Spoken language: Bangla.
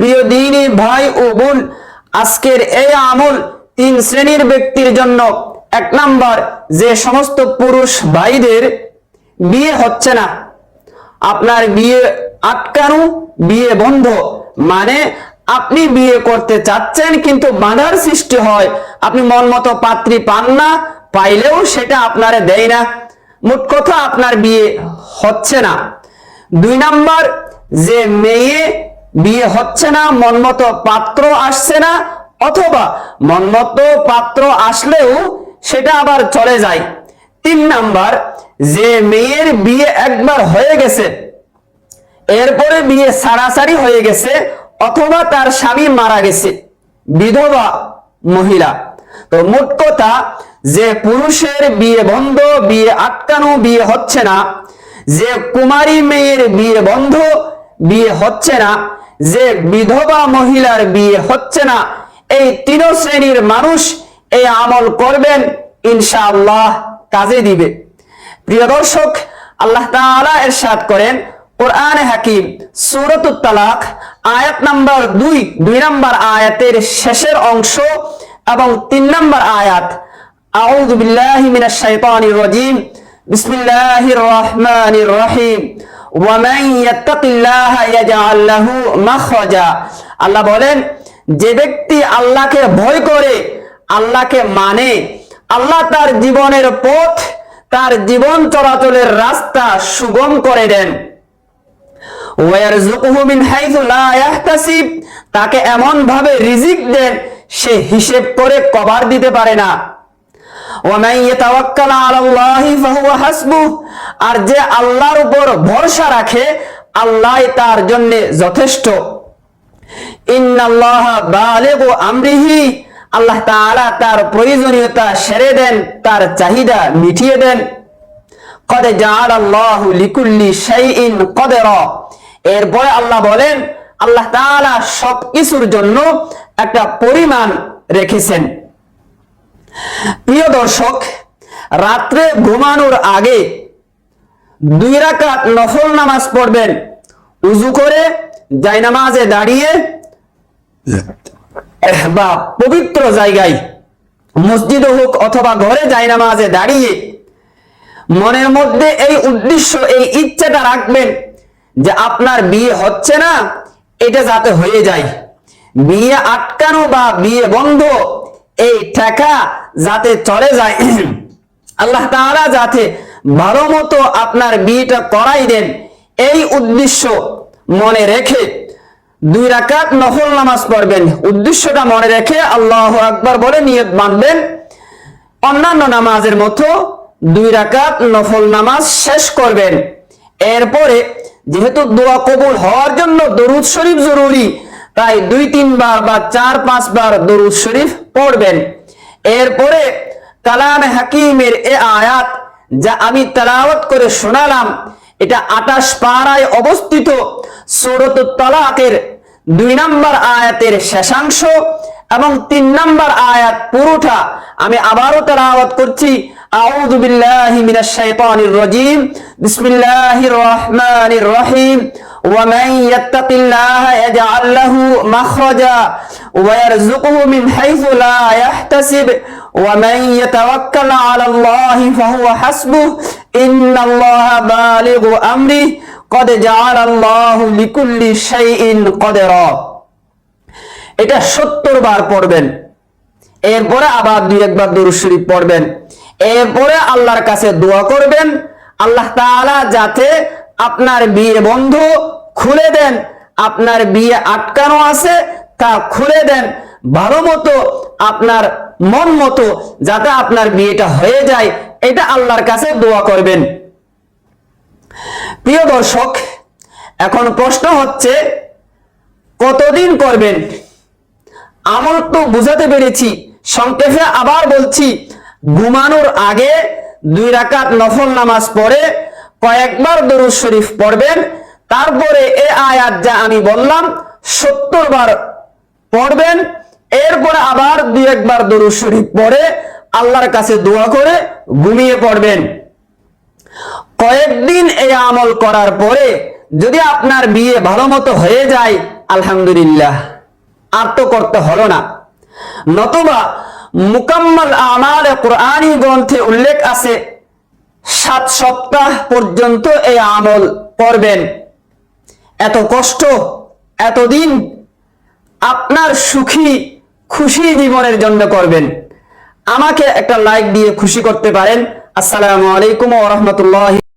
প্রিয় দিনী ভাই ও বোন, আজকের এই আমল তিন শ্রেণির ব্যক্তির জন্য এক নাম্বার, যে সমস্ত পুরুষ ভাইদের বিয়ে হচ্ছে না। আপনার বিয়ে আটকানো, বিয়ে বন্ধ মানে আপনি বিয়ে করতে চাচ্ছেন কিন্তু বাধার সৃষ্টি হয়, আপনি মন মতো পাত্রী পান না, পাইলেও সেটা আপনারে দেয় না। মোট কথা আপনার বিয়ে হচ্ছে না। দুই নাম্বার, যে মেয়ে বিয়ে হচ্ছে না মন মতো পাত্র আসছে না, অথবা মন মতো পাত্র আসলেও সেটা আবার চলে যায়। তিন নাম্বার, যে মেয়ের বিয়ে একবার হয়ে গেছে, এরপরে বিয়ে সারাসারি হয়ে গেছে, অথবা তার স্বামী মারা গেছে, বিধবা মহিলা। তো মোট কথা, যে পুরুষের বিয়ে বন্ধ, বিয়ে আটকানো, বিয়ে হচ্ছে না, যে কুমারী মেয়ের বিয়ে বন্ধ, বিয়ে হচ্ছে না যে বিধবা মহিলার বিয়ে হচ্ছে না, এই তিন শ্রেণির মানুষ এই আমল করবেন, ইনশাআল্লাহ কাজে দিবে। প্রিয় দর্শক, আল্লাহ তাআলা ইরশাদ করেন, কোরআনে হাকিম সূরাতুত তালাক, আয়াত নাম্বার দুই দুই নাম্বার আয়াতের শেষের অংশ এবং তিন নাম্বার আয়াত। আউযু বিল্লাহি মিনাশ শাইতানির রাজিম। বিসমিল্লাহির রহমানির রহিম। আল্লাহ বলেন, যে ব্যক্তি আল্লাহকে ভয় করে, আল্লাহকে মানে আল্লাহ তার জীবনের পথ, তার জীবন চলাচলের রাস্তা সুগম করে দেন। তাকে এমন ভাবে রিজিক দেন, সে হিসেব করে কভার দিতে পারে না। আর যে আল্লাহর উপর ভরসা রাখে আল্লাহই তার জন্য যথেষ্ট। আমরিহি। আল্লাহ তাআলা তার প্রয়োজনীয়তা সেরে দেন, তার চাহিদা মিটিয়ে দেন। কদ জাআল আল্লাহু লিকুল্লি শাইইন কদরা। এরপরে আল্লাহ বলেন, আল্লাহ তাআলা সবকিছুর জন্য একটা পরিমাণ রেখেছেন। প্রিয় দর্শক, রাত্রে ঘুমানোর আগে দুই রাকাত নফল নামাজ পড়বেন। উজু করে জায়নামাজে দাঁড়িয়ে বা পবিত্র জায়গায় মসজিদ হোক অথবা ঘরে জায়নামাজে দাঁড়িয়ে মনের মধ্যে এই উদ্দেশ্য, এই ইচ্ছাটা রাখবেন যে আপনার বিয়ে হচ্ছে না, এটা যাতে হয়ে যায়। বিয়ে আটকানো বা বিয়ে বন্ধ এই টাকা যাতে চলে যায়। আল্লাহ তাআলা যাতে ভালো মতো আপনার বিয়েটা করাই দেন, এই উদ্দেশ্য মনে রেখে দুই রাকাত নফল নামাজ পড়বেন। উদ্দেশ্যটা মনে রেখে আল্লাহ আকবার বলে নিয়ত বাঁধবেন। অন্যান্য নামাজের মতো দুই রাকাত নফল নামাজ শেষ করবেন। এরপরে যেহেতু দোয়া কবুল হওয়ার জন্য দরুদ শরীফ জরুরি তাই দুই তিনবার বা চার পাঁচবার দরুদ শরীফ পড়বেন। এরপরে কালাম হাকিমের এ আয়াত যা আমি তেলাওয়াত করে শোনালাম, এটা আটাশ পাড়ায় অবস্থিত সূরত তালাকের দুই নম্বর আয়াতের শেষাংশ এবং তিন নম্বর আয়াত পুরোটা আমি আবারও তেলাওয়াত করছি। আউযু বিল্লাহি মিনাশ শাইতানির রাজিম। বিসমিল্লাহির রহমানির রহিম। ومن يتق الله يجعل له مخرجا ويرزقه من حيث لا يحتسب ومن يتوكل على الله فهو حسبه إن الله بالغ أمره قد جعل الله لكل شيء قدرا এটা সত্তর বার পড়বেন এরপরে আবার দুই একবার দরুদ শরীফ পড়বেন এরপরে আল্লাহর কাছে দোয়া করবেন আল্লাহ তাআলা যাতে আপনার বিয়ে বন্ধ খুলে দেন। আপনার বিয়ে আটকানো আছে, তা খুলে দেন। ভালো মতো, আপনার মন মতো, যাতে আপনার বিয়েটা হয়ে যায়। এটা আল্লাহর কাছে দোয়া করবেন। প্রিয় দর্শক, এখন প্রশ্ন হচ্ছে, কতদিন করবেন? আমল তো বুঝাতে পেরেছি, সংক্ষেপে আবার বলছি, ঘুমানোর আগে দুই রাকাত নফল নামাজ পড়ে কয়েকবার দরুদ শরীফ পড়বেন। তারপরে এ আয়াত যা আমি বললাম, সত্তর বার পড়বেন। এরপরে আবার দুই একবার দরুদ শরীফ পড়ে আল্লাহর কাছে দোয়া করে ঘুমিয়ে পড়বেন। কয়েকদিন এই আমল করার পরে যদি আপনার বিয়ে ভালো মতো হয়ে যায়, আলহামদুলিল্লাহ, আর তো করতে হলো না। নতুবা মুকাম্মাল আমাল কোরআনী গ্রন্থে উল্লেখ আছে সাত সপ্তাহ পর্যন্ত এই আমল করবেন। এত কষ্ট, এতদিন আপনার সুখী, খুশি জীবনের জন্য করবেন। আমাকে একটা লাইক দিয়ে খুশি করতে পারেন। আসসালামু আলাইকুম ওরহমতুল্লাহ রাহমাতুল্লাহি।